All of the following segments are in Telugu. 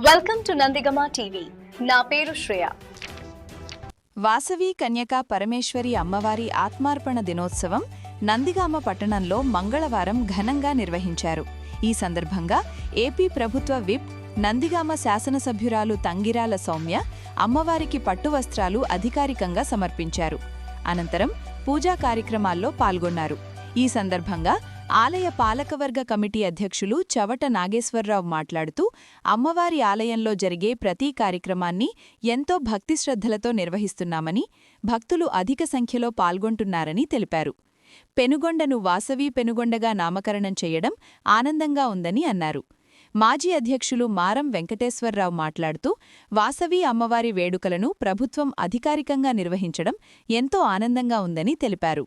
Welcome to Nandigama TV. నా పేరు శ్రేయ. వాసవి కన్యకా పరమేశ్వరి అమ్మవారి ఆత్మార్పణ దినోత్సవం నందిగామ పట్టణంలో మంగళవారం ఘనంగా నిర్వహించారు. ఈ సందర్భంగా ఏపీ ప్రభుత్వ విప్ నందిగామ శాసనసభ్యురాలు తంగిరాల సౌమ్య అమ్మవారికి పట్టు వస్త్రాలు అధికారికంగా సమర్పించారు. అనంతరం పూజా కార్యక్రమాల్లో పాల్గొన్నారు. ఈ సందర్భంగా ఆలయ పాలకవర్గ కమిటీ అధ్యక్షులు చవట నాగేశ్వరరావు మాట్లాడుతూ అమ్మవారి ఆలయంలో జరిగే ప్రతి కార్యక్రమాన్ని ఎంతో భక్తి శ్రద్ధలతో నిర్వహిస్తున్నామని భక్తులు అధిక సంఖ్యలో పాల్గొంటున్నారని తెలిపారు. పెనుగొండను వాసవి పెనుగొండగా నామకరణం చేయడం ఆనందంగా ఉందని అన్నారు. మాజీ అధ్యక్షులు మారం వెంకటేశ్వరరావు మాట్లాడుతూ వాసవి అమ్మవారి వేడుకలను ప్రభుత్వం అధికారికంగా నిర్వహించడం ఎంతో ఆనందంగా ఉందని తెలిపారు.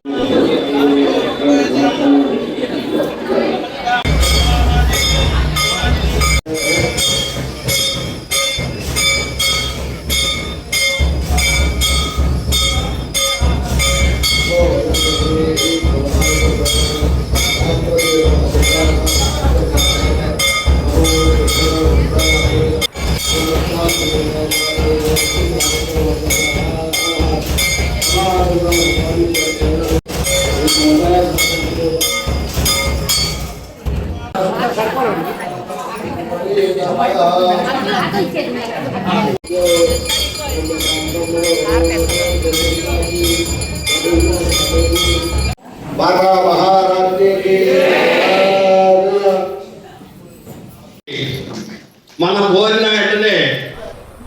మన భోజన మనం వెంటనే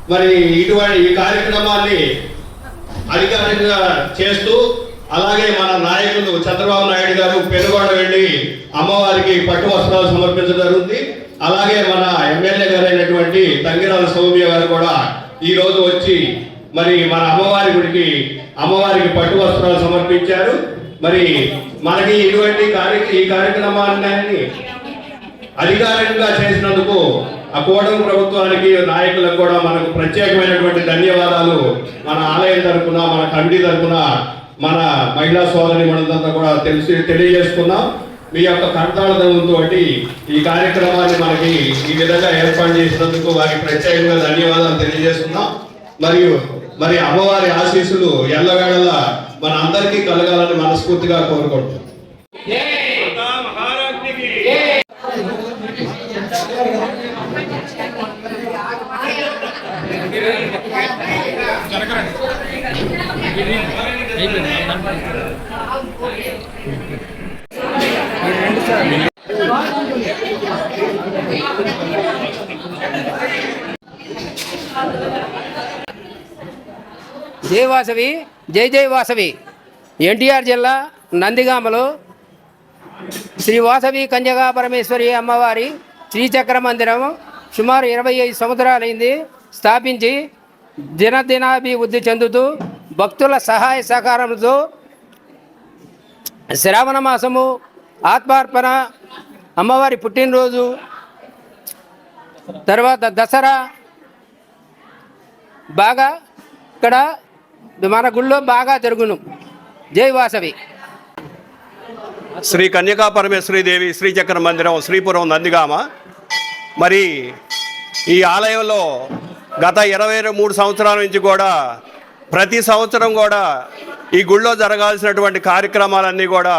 మరి ఇటువంటి ఈ కార్యక్రమాన్ని అధికారికంగా చేస్తూ అలాగే మన నాయకులు చంద్రబాబు నాయుడు గారు పెనుగొండ వెళ్ళి అమ్మవారికి పట్టు వస్త్రాలు సమర్పించడం జరుగుతుంది. అలాగే మన ఎమ్మెల్యే గారైనటువంటి తంగిరాల సౌమ్య గారు కూడా ఈ రోజు వచ్చి మరి మన అమ్మవారి గుడికి అమ్మవారికి పట్టు వస్త్రాలు సమర్పించారు. మరి మనకి ఇటువంటి కార్య ఈ కార్యక్రమాన్ని అధికారికంగా చేసినందుకు ఆ కూటమి ప్రభుత్వానికి నాయకులకు కూడా మనకు ప్రత్యేకమైనటువంటి ధన్యవాదాలు. మన ఆలయం తరఫున మన కమిటీ తరఫున మన మహిళా సోదరి మనంతా కూడా తెలిసి తెలియజేసుకున్నాం మీ యొక్క కర్తాళంతో ఈ కార్యక్రమాన్ని మనకి ఈ విధంగా ఏర్పాటు చేసినందుకు వారికి ప్రత్యేకంగా ధన్యవాదాలు తెలియజేస్తున్నాం మరియు మరి అమ్మవారి ఆశీస్సులు ఎల్లవేళలా మన అందరికీ కలగాలని మనస్ఫూర్తిగా కోరుకుంటున్నాం. జై వాసవి జై జై వాసవి. ఎన్టీఆర్ జిల్లా నందిగామలో శ్రీ వాసవి కన్యగా పరమేశ్వరి అమ్మవారి శ్రీచక్ర మందిరం సుమారు ఇరవై ఐదు సంవత్సరాలైంది స్థాపించి దినదినాభివృద్ధి చెందుతూ భక్తుల సహాయ సహకారంతో శ్రావణ మాసము ఆత్మార్పణ అమ్మవారి పుట్టినరోజు తర్వాత దసరా. బాగా ఇక్కడ మన గుళ్ళో బాగా జరుగును. జై వాసవి. శ్రీ కన్యకా పరమేశ్వరీదేవి శ్రీచక్ర మందిరం శ్రీపురం నందిగామ. మరి ఈ ఆలయంలో గత ఇరవై మూడు సంవత్సరాల నుంచి కూడా ప్రతి సంవత్సరం కూడా ఈ గుళ్ళో జరగాల్సినటువంటి కార్యక్రమాలన్నీ కూడా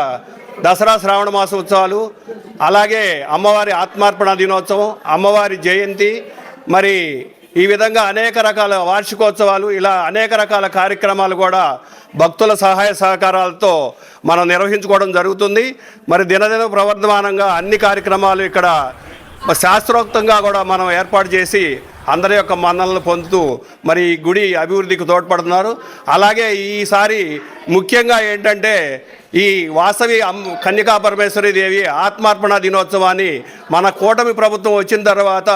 దసరా శ్రావణ మాస ఉత్సవాలు అలాగే అమ్మవారి ఆత్మార్పణ దినోత్సవం అమ్మవారి జయంతి మరి ఈ విధంగా అనేక రకాల వార్షికోత్సవాలు ఇలా అనేక రకాల కార్యక్రమాలు కూడా భక్తుల సహాయ సహకారాలతో మనం నిర్వహించుకోవడం జరుగుతుంది. మరి దినదిన ప్రవర్ధమానంగా అన్ని కార్యక్రమాలు ఇక్కడ శాస్త్రోక్తంగా కూడా మనం ఏర్పాటు చేసి అందరి యొక్క మన్నలను పొందుతూ మరి గుడి అభివృద్ధికి తోడ్పడుతున్నారు. అలాగే ఈసారి ముఖ్యంగా ఏంటంటే ఈ వాసవి కన్యకా పరమేశ్వరి దేవి ఆత్మార్పణ దినోత్సవాన్ని మన కూటమి ప్రభుత్వం వచ్చిన తర్వాత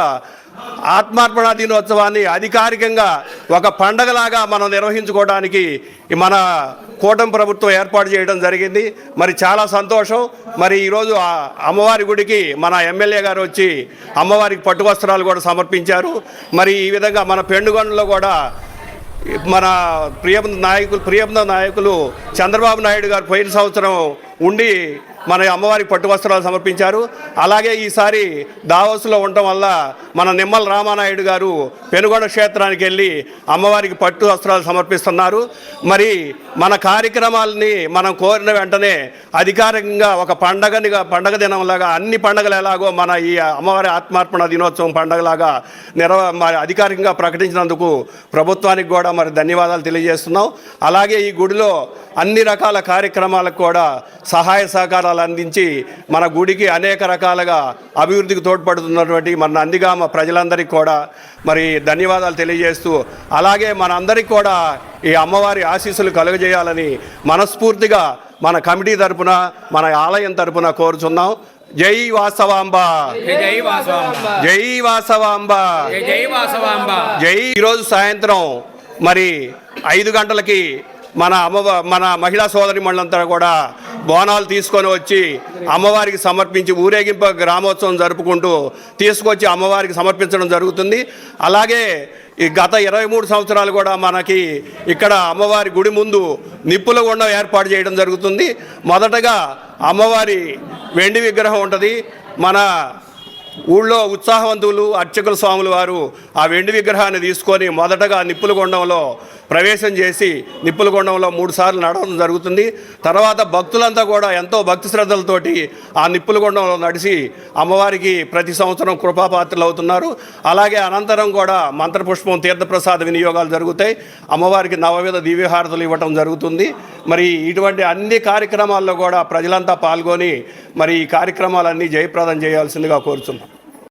ఆత్మార్పణ దినోత్సవాన్ని అధికారికంగా ఒక పండగలాగా మనం నిర్వహించుకోవడానికి మన కూటమి ప్రభుత్వం ఏర్పాటు చేయడం జరిగింది. మరి చాలా సంతోషం. మరి ఈరోజు అమ్మవారి గుడికి మన ఎమ్మెల్యే గారు వచ్చి అమ్మవారికి పట్టు వస్త్రాలు కూడా సమర్పించారు. మరి ఈ విధంగా మన పెండుగండ్లో కూడా మన ప్రియబంధ నాయకులు ప్రియబంధ నాయకులు చంద్రబాబు నాయుడు గారు పోయిన సంవత్సరం ఉండి మన అమ్మవారికి పట్టు వస్త్రాలు సమర్పించారు. అలాగే ఈసారి దావోస్లో ఉండటం వల్ల మన నిమ్మల రామానాయుడు గారు పెనుగొండ క్షేత్రానికి వెళ్ళి అమ్మవారికి పట్టు వస్త్రాలు సమర్పిస్తున్నారు. మరి మన కార్యక్రమాలని మనం కోరిన వెంటనే అధికారికంగా ఒక పండగనిగా పండగ దినంలాగా అన్ని పండగలు ఎలాగో మన ఈ అమ్మవారి ఆత్మార్పణ దినోత్సవం పండగలాగా నిర్వ మరి అధికారికంగా ప్రకటించినందుకు ప్రభుత్వానికి కూడా మరి ధన్యవాదాలు తెలియజేస్తున్నాం. అలాగే ఈ గుడిలో అన్ని రకాల కార్యక్రమాలకు కూడా సహాయ సహకారాలు అందించి మన గుడికి అనేక రకాలుగా అభివృద్ధికి తోడ్పడుతున్నటువంటి మన నందిగామ ప్రజలందరికీ కూడా మరి ధన్యవాదాలు తెలియజేస్తూ అలాగే మనందరికీ కూడా ఈ అమ్మవారి ఆశీస్సులు కలుగజేయాలని మనస్ఫూర్తిగా మన కమిటీ తరపున మన ఆలయం తరపున కోరుచున్నాం. జై వాసవాంబ. జై వాసవాంబ. జై వాసవాంబ. జై వాసవాంబ. జై ఈరోజు సాయంత్రం మరి ఐదు గంటలకి మన అమ్మ మన మహిళా సోదరి మండలంతా కూడా బోనాలు తీసుకొని వచ్చి అమ్మవారికి సమర్పించి ఊరేగింపు గ్రామోత్సవం జరుపుకుంటూ తీసుకొచ్చి అమ్మవారికి సమర్పించడం జరుగుతుంది. అలాగే ఈ గత ఇరవై మూడు సంవత్సరాలు కూడా మనకి ఇక్కడ అమ్మవారి గుడి ముందు నిప్పుల గుండం ఏర్పాటు చేయడం జరుగుతుంది. మొదటగా అమ్మవారి వెండి విగ్రహం ఉంటుంది. మన ఊళ్ళో ఉత్సాహవంతులు అర్చకుల స్వాములు వారు ఆ వెండి విగ్రహాన్ని తీసుకొని మొదటగా నిప్పుల గుండంలో ప్రవేశం చేసి నిప్పులగొండంలో మూడు సార్లు నడవడం జరుగుతుంది. తర్వాత భక్తులంతా కూడా ఎంతో భక్తి శ్రద్ధలతోటి ఆ నిప్పులగొండంలో నడిచి అమ్మవారికి ప్రతి సంవత్సరం కృపాపాత్రలు అవుతున్నారు. అలాగే అనంతరం కూడా మంత్రపుష్పం తీర్థప్రసాద వినియోగాలు జరుగుతాయి. అమ్మవారికి నవవిధ దివ్యహారతులు ఇవ్వటం జరుగుతుంది. మరి ఇటువంటి అన్ని కార్యక్రమాల్లో కూడా ప్రజలంతా పాల్గొని మరి ఈ కార్యక్రమాలన్నీ జయప్రదం చేయాల్సిందిగా కోరుతున్నాం